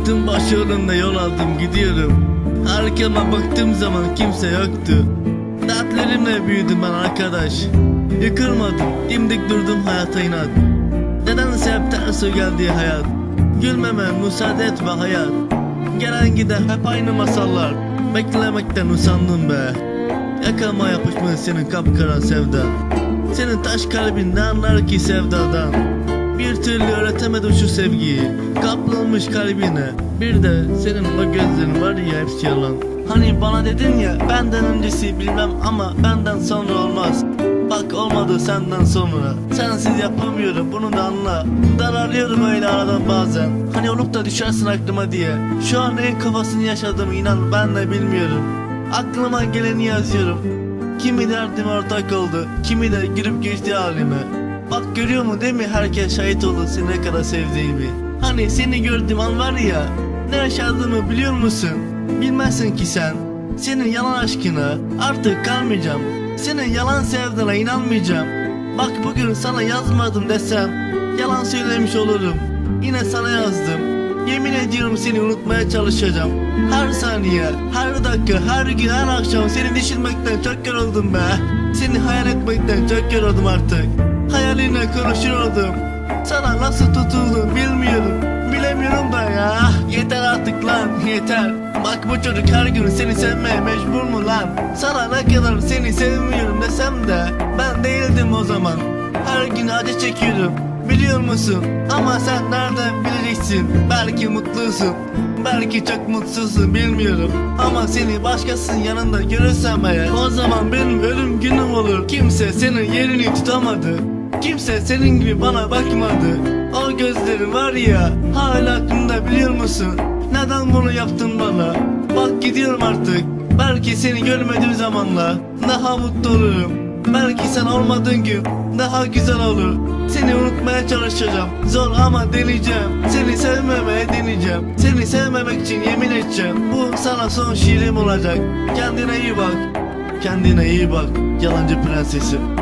Baktım baş yolunda yol aldım gidiyorum. Arkama baktığım zaman kimse yoktu. Dertlerimle büyüdüm ben arkadaş. Yıkılmadım dimdik durdum hayata inat Nedense hep ters geldi hayat? Gülmeme müsaade etme hayat. Gelen gider hep aynı masallar. Beklemekten usandım be. Yakama yapışmış senin kapkara sevdan. Senin taş kalbin ne anlar ki sevdadan Bir türlü öğretemedim şu sevgiyi. Kaplanmış kalbine. Bir de senin o gözlerin var ya hepsi yalan. Hani bana dedin ya benden öncesi bilmem ama benden sonra olmaz. Bak olmadı senden sonra. Sensiz yapamıyorum bunu da anla. Dararıyorum öyle aradan bazen. Hani olup da düşersin aklıma diye. Şu an en kafasını yaşadığımı inan ben de bilmiyorum. Aklıma geleni yazıyorum. Kimi derdim ortak oldu Kimi de girip geçti halime Bak görüyor mu değil mi? Herkes şahit oldu seni ne kadar sevdiğimi. Hani seni gördüğüm an var ya Ne yaşadığımı biliyor musun? Bilmezsin ki sen. Senin yalan aşkına artık kalmayacağım. Senin yalan sevdiğine inanmayacağım. Bak bugün sana yazmadım desem Yalan söylemiş olurum. Yine sana yazdım. Yemin ediyorum seni unutmaya çalışacağım. Her saniye, her dakika, her gün, her akşam Seni düşünmekten çok yoruldum be. Seni hayal etmekten çok yoruldum artık Hayalinle konuşuyordum Sana nasıl tutuldum bilmiyorum. Bilemiyorum da ya. Yeter artık lan yeter. Bak bu çocuk her gün seni sevmeye mecbur mu lan? Sana ne kadar seni sevmiyorum desem de Ben değildim o zaman. Her gün acı çekiyorum Biliyor musun? Ama sen nereden bileceksin? Belki mutlusun Belki çok mutsuzsun bilmiyorum. Ama seni başkasının yanında görürsem eğer O zaman benim ölüm günüm olur. Kimse senin yerini tutamadı Kimse senin gibi bana bakmadı. O gözlerin var ya Hala aklımda biliyor musun? Neden bunu yaptın bana? Bak gidiyorum artık. Belki seni görmediğim zamanla Daha mutlu olurum. Belki sen olmadığın gün Daha güzel olur. Seni unutmaya çalışacağım. Zor ama deneyeceğim Seni sevmemeye deneyeceğim. Seni sevmemek için yemin edeceğim. Bu sana son şiirim olacak. Kendine iyi bak. Kendine iyi bak Yalancı prensesim